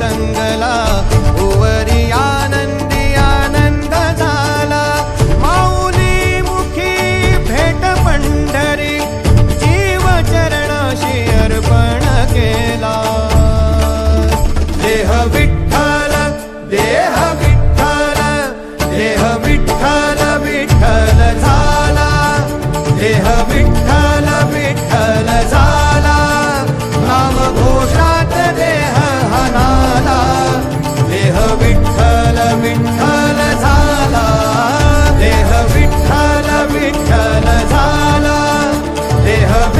दंगला ovary आनंदी आनंद झाला माऊली मुखी भेट पंढरी जीव चरणाशी अर्पण केला देह विठ्ठल देह विठ्ठल देह विठ्ठल विठ्ठल झाला देह विठ्ठल विठ्ठल झाला her.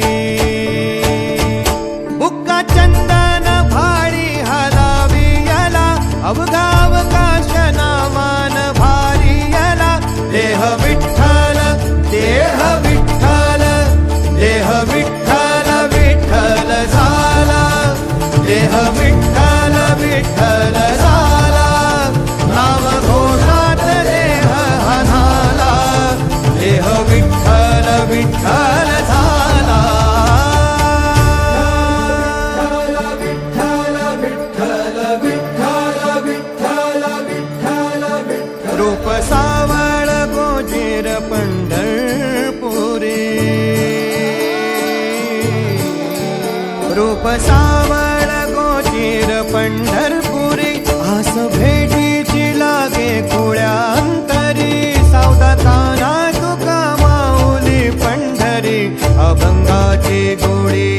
विठ्ठल झाला देह हनाला देह झाला. रूप सावळ गोजेर पंढरपुरी. रूप আছে